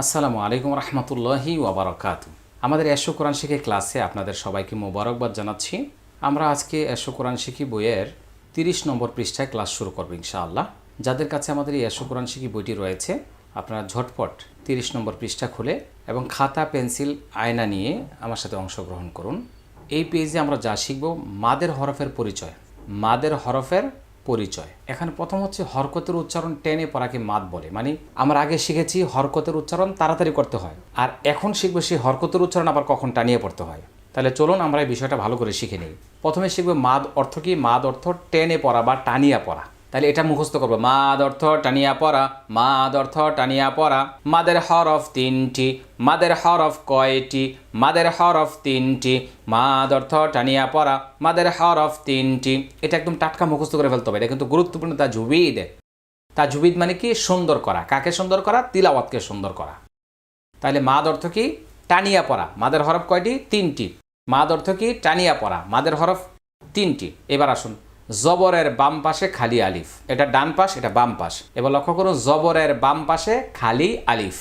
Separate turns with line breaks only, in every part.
আসসালামু আলাইকুম রহমতুল্লাহি ওবরাকাত আমাদের এশো কোরআন শিখে ক্লাসে আপনাদের সবাইকে মোবারকবাদ জানাচ্ছি। আমরা আজকে এশো কোরআন শিখি বইয়ের তিরিশ নম্বর পৃষ্ঠায় ক্লাস শুরু করব ইনশাআল্লাহ। যাদের কাছে আমাদের এই এশো কোরআন শিখি বইটি রয়েছে, আপনারা ঝটপট তিরিশ নম্বর পৃষ্ঠা খুলে এবং খাতা, পেন্সিল, আয়না নিয়ে আমার সাথে অংশগ্রহণ করুন। এই পেজে আমরা যা শিখব, মাদের হরফের পরিচয়। মাদের হরফের পরিচয়। এখানে প্রথম হচ্ছে হরকতের উচ্চারণ টেনে পড়াকে মাত বলে। মানে আমরা আগে শিখেছি হরকতের উচ্চারণ তাড়াতাড়ি করতে হয়। আর এখন শিখবে সেই হরকতের উচ্চারণ আবার কখন টানিয়ে পড়তে হয়? তাহলে চলুন আমরা এই বিষয়টা ভালো করে শিখে নিই। প্রথমে শিখবে মাদ অর্থ কি? মাদ অর্থ টেনে পড়া বা টানিয়া পড়া। তাহলে এটা মুখস্থ করব। মাদ অর্থ টানিয়া পড়া, মাদ অর্থ টানিয়া পড়া। মাদের হরফ তিনটি, মাদের হরফ কয়টি, মাদের হরফ তিনটি, মাদ অর্থ টানিয়া পড়া, মাদের হরফ তিনটি। এটা একদম টাটকা মুখস্থ করে ফেলতে হবে। এটা কিন্তু গুরুত্বপূর্ণ তা জুবিদ তা জুবিদ মানে কি? সুন্দর করা। কাকে সুন্দর করা? তিলাওয়াতকে সুন্দর করা। তাহলে মাদ অর্থ কি? টানিয়া পড়া। মাদের হরফ কয়টি? তিনটি। মাদ অর্থ কি? টানিয়া পড়া। মাদের হরফ তিনটি। এবার আসুন। জবরের বাম পাশে খালি আলিফ। এটা ডান পাশ, এটা বাম পাশ। এবার লক্ষ্য করুন, জবরের বাম পাশে খালি আলিফ।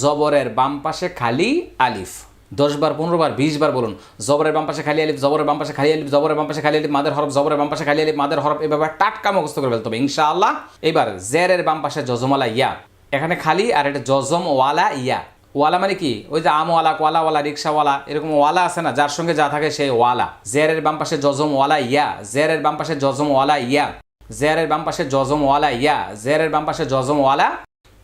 জবরের বাম পাশে খালি আলিফ। দশ বার, পনেরো বার, বিশ বার বলুন, জবরের বাম পাশে খালি আলিফ, জবরের বাম পাশে খালি আলিফ, জবরের বাম পাশে খালি আলিফ, মাদের হরফ জবরের বাম পাশে খালি আলিফ, মাদের হরফ এভাবে টাটকা মুখস্থ করে ফেলতে হবে, ইনশাআল্লাহ। এবার জেরের বাম পাশে জজমালা ইয়া। এখানে খালি আর এটা জজম ওয়ালা ইয়া। ওয়ালা মানে কি ওই যে আমওয়ালা কোয়ালাওয়ালা রিক্সাওয়ালা এরকম ওয়ালা আছে না যার সঙ্গে যা থাকে সেই ওয়ালা জেরের বাম পাশে জজম ওয়ালা ইয়া জেরের বাম পাশে জজম ওয়ালা ইয়া জেরের বাম পাশে জজম ওয়ালা ইয়া জেরের বাম পাশে জজম ওয়ালা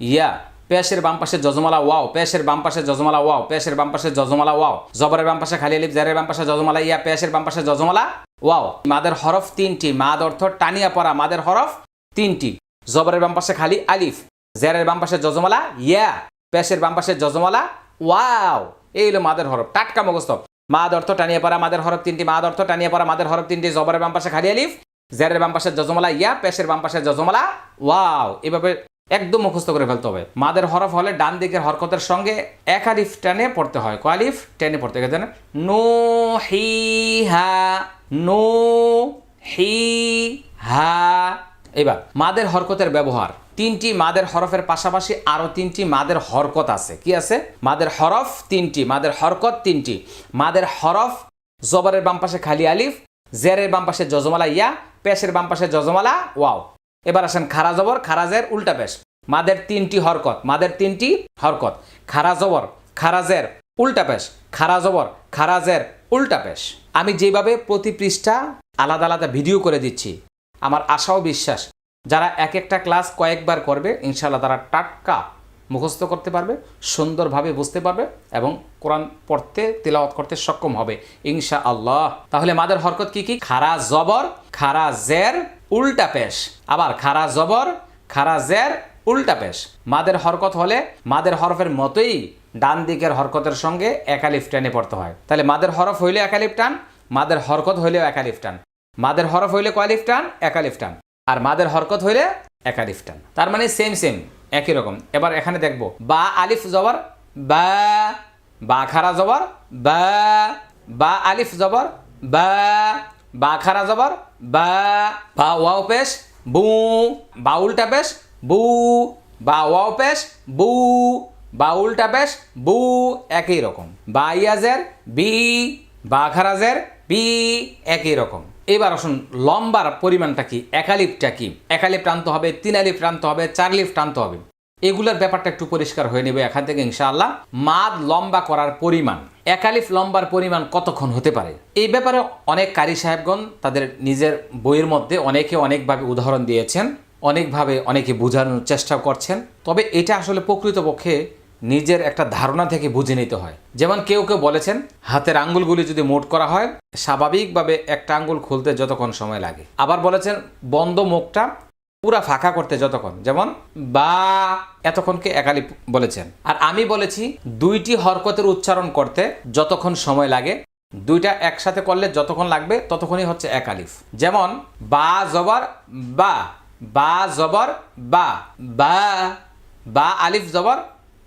ইয়া পেশের বাম পাশে জজমালা ওয়াও পেশের বাম পাশে জজমালা ওয়াও পেশের বাম পাশে জজমালা ওয়াও জবরের বাম পাশে খালি আলিফ জেরের বাম পাশে জজমালা ইয়া পেশের বাম পাশে জজমালা ওয়াও মাদের হরফ তিনটি মাদ অর্থ টানিয়া পড়া মাদের হরফ তিনটি জবরের বাম পাশে খালি আলিফ জেরের বাম পাশে জজমালা ইয়া পেশের বাম পাশে জজমালা ওয়াও, এই হলো মাদের হরফ। টাটকা মুখস্থ। মাদ অর্থ টানিয়ে পড়া, মাদের হরফ তিনটি। মাদ অর্থ টানিয়ে পড়া, মাদের হরফ তিনটি। জবরের বাম পাশে খালি আলিফ, জেরের বাম পাশে জজমালা ইয়া পেশের বাম পাশে জজমালা ওয়াও, এভাবে একদম মুখস্থ করে ফেলতে হবে। মাদের হরফ হলে ডান দিকের হরকতের সঙ্গে এক আলিফ টেনে পড়তে হয়। কয় আলিফ? টেনে পড়তে গেছে নো, হি, হা, নো, হি, হা। এবার, মাদের হরকতের ব্যবহার। তিনটি মাদের হরফের পাশাপাশি আরও তিনটি মাদের হরকত আছে। কি আছে? মাদের হরফ তিনটি, মাদের হরকত তিনটি। মাদের হরফ জবরের বাম পাশে খালি আলিফ, জেরের বাম পাশে জজমালা ইয়া পেশের বাম পাশে জজমালা ওয়াও। এবার আসেন খারা জবর খারাজের উল্টা পেশ মাদের তিনটি হরকত, মাদের তিনটি হরকত। খারা জবর খারাজের উল্টা পেশ খারা জবর খারাজের উল্টা পেশ আমি যেভাবে প্রতি পৃষ্ঠা আলাদা আলাদা ভিডিও করে দিচ্ছি, আমার আশাও বিশ্বাস। যারা এক একটা ক্লাস কয়েকবার করবে ইনশাল্লাহ তারা টাটকা মুখস্থ করতে পারবে, সুন্দরভাবে বুঝতে পারবে এবং কোরআন পড়তে, তিলাওয়াত করতে সক্ষম হবে ইনশা আল্লাহ তাহলে মাদের হরকত কি কি? খারা জবর, খারা জের, উল্টা পেশ। আবার খারা জবর, খারা জের, উল্টা পেশ। মাদের হরকত হলে মাদের হরফের মতোই ডান দিকের হরকতের সঙ্গে একালিফ টেনে পড়তে হয়। তাহলে মাদের হরফ হইলে একালিফ টান, মাদের হরকত হইলেও একালিফ টান। মাদের হরফ হইলে কয়ালিফ টান? একালিফ টান। আর মাদের হরকত হইলে একালিফ টান তার মানে সেম সেম একই রকম। এবার এখানে দেখব, বা আলিফ জবর, বা বা খারা জবর, বা বা আলিফ জবর, বা বা খারা জবর, বা বা ওয়াও পেশ, বু, বা উল্টা পেশ, বু, বা ওয়াও পেশ, বু, বা উল্টা পেশ, বু, একই রকম। বা ইয়াজের, বি, বা খারাজের, বি, একই রকম। এবার আসুন, লম্বার পরিমাণটা কি? একালিপ কি? একালিপ টানতে হবে তিন আলিপ টানতে হবে চার লিফ টানতে হবে। এগুলোর ব্যাপারটা একটু পরিষ্কার হয়ে নেবে এখান থেকে, ইনশাআল্লাহ। মাদ লম্বা করার পরিমাণ একালিফ লম্বার পরিমাণ কতক্ষণ হতে পারে? এই ব্যাপারে অনেক কারি সাহেবগণ তাদের নিজের বইয়ের মধ্যে অনেকে অনেকভাবে উদাহরণ দিয়েছেন, অনেকভাবে অনেকে বোঝানোর চেষ্টা করছেন। তবে এটা আসলে প্রকৃতপক্ষে নিজের একটা ধারণা থেকে বুঝে নিতে হয়। যেমন কেউ কেউ বলেছেন, হাতের আঙ্গুলগুলি যদি মোট করা হয়, স্বাভাবিকভাবে একটা আঙ্গুল খুলতে যতক্ষণ সময় লাগে। আবার বলেছেন, বন্ধ মুখটা পুরা ফাঁকা করতে যতক্ষণ। যেমন, বা এতক্ষণকে একালি বলেছেন। আর আমি বলেছি, দুইটি হরকতের উচ্চারণ করতে যতক্ষণ সময় লাগে, দুইটা একসাথে করলে যতক্ষণ লাগবে, ততক্ষণই হচ্ছে একালিফ যেমন, বা জবর, বা। বা জবর, বা। বা। বা আলিফ জবর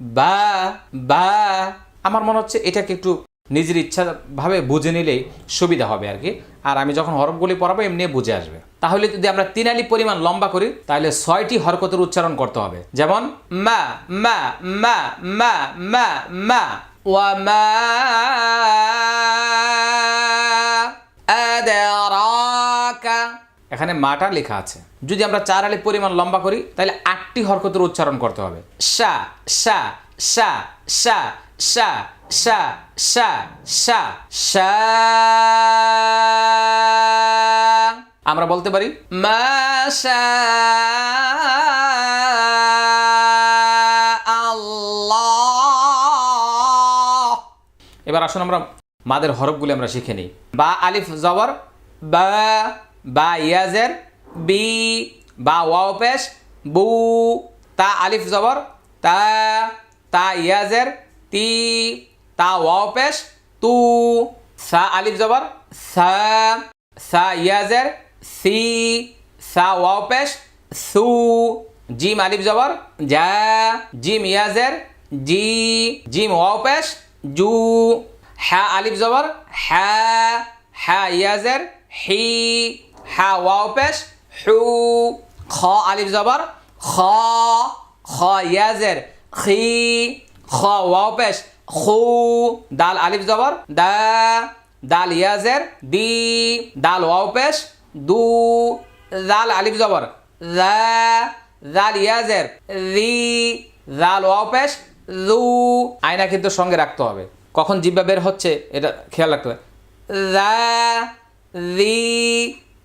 বা বা, আমার মনে হচ্ছে এটাকে একটু নিজের ইচ্ছাভাবে বুঝে নিলেই সুবিধা হবে আর কি। আর আমি যখন হরফগুলি পড়াবো এমনি বুঝে আসবে। তাহলে যদি আমরা তিনালি পরিমাণ লম্বা করি, তাহলে ছয়টি হরকতের উচ্চারণ করতে হবে। যেমন, মা মা মা মা মা মা, ওয়া, মা এখানে মাটা লেখা আছে। যদি আমরা চার আলিফ পরিমাণ লম্বা করি, তাহলে আটটি হরকতের উচ্চারণ করতে হবে। সা সা সা সা সা সা সা সা সা। আমরা বলতে পারি মাশা আল্লাহ। এবার আসুন আমরা মাদের হরফগুলি আমরা শিখে নিই। বা, আলিফ, জবর, বা। বা ইয়াজের বি, বা ওয়াও পেশ, বু, তা আলিফ জবর, তা তা ইয়াজের তি, তা ওয়াও পেশ, তু, সা আলিফ জবর, সা সা ইয়াজের সি, সা ওয়াও পেশ, সু, জিম আলিফ জবর, যা, জিম ইয়াজের জি, জিম ওয়াও পেশ, জু হ্যা আলিফ জবর হ্যা হ্যা ইয়াজের হি হ্যা ওয়াও পেশ, হু, খ, আলিফ জবর, খ খ, ইয়াজের, খি, খ, ওয়াও পেশ, খু, দাল আলিফ জবর, দা, দাল ইয়াজের, দি, দাল ওয়াও পেশ, দু, দাল আলিফ জবর দা দাল ইয়াজের, রি, দাল ওয়াও পেশ দু আয়না কিন্তু সঙ্গে রাখতে হবে। কখন জিব্বা বের হচ্ছে, এটা খেয়াল রাখতে হবে। দা রি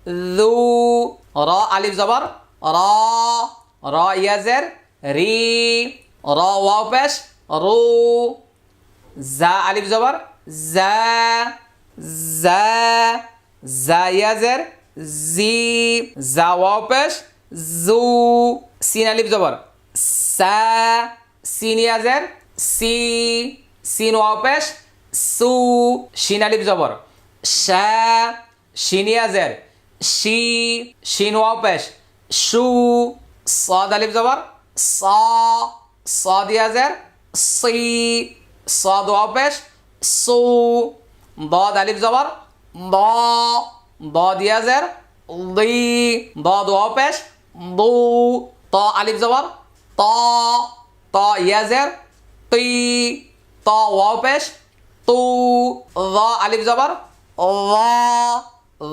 দু, র, আলিফ জবর, র র, ইয়াজের, রি, র, ওয়াও পেশ, রু, জা, আলিফ জবর, জা জা জা, ইয়াজের, জি, জা, ওয়াও পেশ, জু, সিন, আলিফ জবর, সা, সিন, ইয়াজের, সি, সিন, ওয়াও পেশ, সু শিন আলিফ জবর শা শিন ইয়াজের সি শিন ওয়াও পেশ সু সদ আলিফ জবর। স, সি সদ ওয়াও পেশ সু বদ আলিফ জবর। দিয়াজের বদ লি বদ ওয়াও পেশ বু ত আলিফ জবর। ত ত ইয়াজের তুই ত ওয়াও পেশ তু র আলিফ জবর। র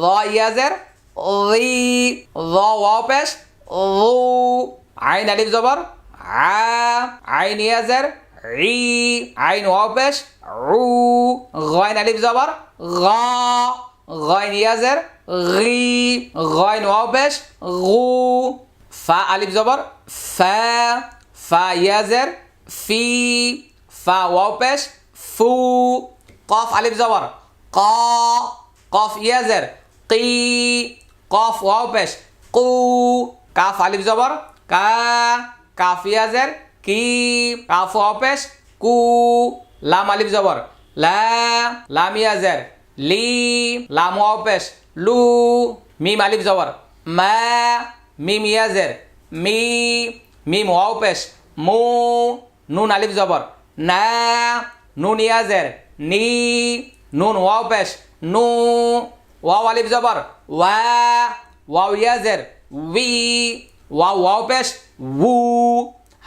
র ইয়াজের ظي ظا واپس ظو عين ألف زبر ع. عين يزر عي. عين واپس عو. غين ألف زبر غا. غين يزر غي. غين واپس غو. فا ألف زبر فا فا يزر في. فا واپس فو. قاف ألف زبر قا. قاف يزر قي. কফ, ওয়াও, পেশ। কু কাফ আলিফ, জবর। কা কাফ ইয়াজের কি কাফ ওয়াও, পেশ। কু, লাম, আলিফ, জবর। লা লাম ইয়াজের লি, লাম, ওয়াও, পেশ। লু, মিম, আলিফ, জবর। মা, মিম ইয়াজের মি, মিম, ওয়াও, পেশ। মু, নুন, আলিফ, জবর। না, নুন ইয়াজের নি, নুন, ওয়াও, পেশ। নু, ওয়াও, আলিফ, জবর। ওয়া, ওয়াও ইয়াজের উই ওয়াও ওয়াও পেশ উ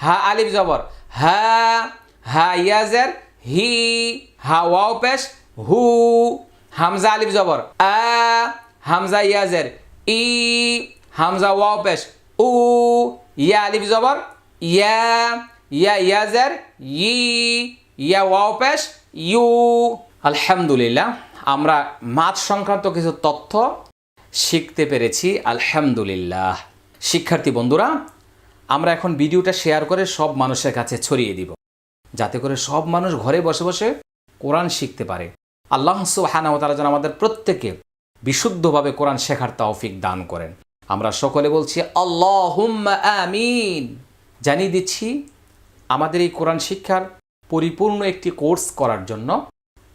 হা আলিফ জবর, হা হা ইয়াজের, হি, হা ওয়াও পেশ হু, হামজা আলিফ জবর, আ, হামজা ইয়াজের, ই, হামজা ওয়াও পেশ উ, ইয়া আলিফ জবর, ইয়া ইয়া ইয়াজের, ই, ইয়া ওয়াও পেশ ইউ। আলহামদুলিল্লাহ, আমরা মাছ সংক্রান্ত কিছু তথ্য শিখতে পেরেছি, আলহামদুলিল্লাহ। শিক্ষার্থী বন্ধুরা, আমরা এখন ভিডিওটা শেয়ার করে সব মানুষের কাছে ছড়িয়ে দিব, যাতে করে সব মানুষ ঘরে বসে বসে কোরআন শিখতে পারে। আল্লাহ ওয়া তাআলা যেন আমাদের প্রত্যেকে বিশুদ্ধভাবে কোরআন শেখার তৌফিক দান করেন। আমরা সকলে বলছি, আল্লাহুম্মা আমিন। জানিয়ে দিচ্ছি, আমাদের এই কোরআন শিক্ষার পরিপূর্ণ একটি কোর্স করার জন্য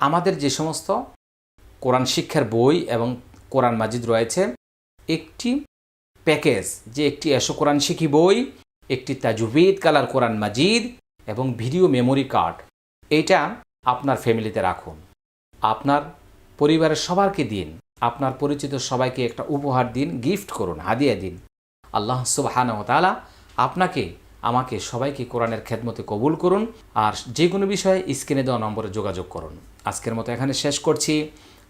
আমাদের যে সমস্ত কোরআন শিক্ষার বই এবং কোরআন মাজিদ রয়েছে। একটি প্যাকেজ, যে একটি এসো কোরআন শিখি বই, একটি তাজুবিদ কালার কোরআন মাজিদ এবং ভিডিও মেমোরি কার্ড। এটা আপনার ফ্যামিলিতে রাখুন। আপনার পরিবারের সবারকে দিন। আপনার পরিচিত সবাইকে একটা উপহার দিন, গিফট করুন, হাদিয়া দিন। আল্লাহ সুবাহানহ তালা আপনাকে, আমাকে, সবাইকে কোরআনের খেদমতে কবুল করুন। আর যে কোনো বিষয়ে স্ক্রিনে দেওয়া নম্বরে যোগাযোগ করুন। আজকের মতো এখানে শেষ করছি।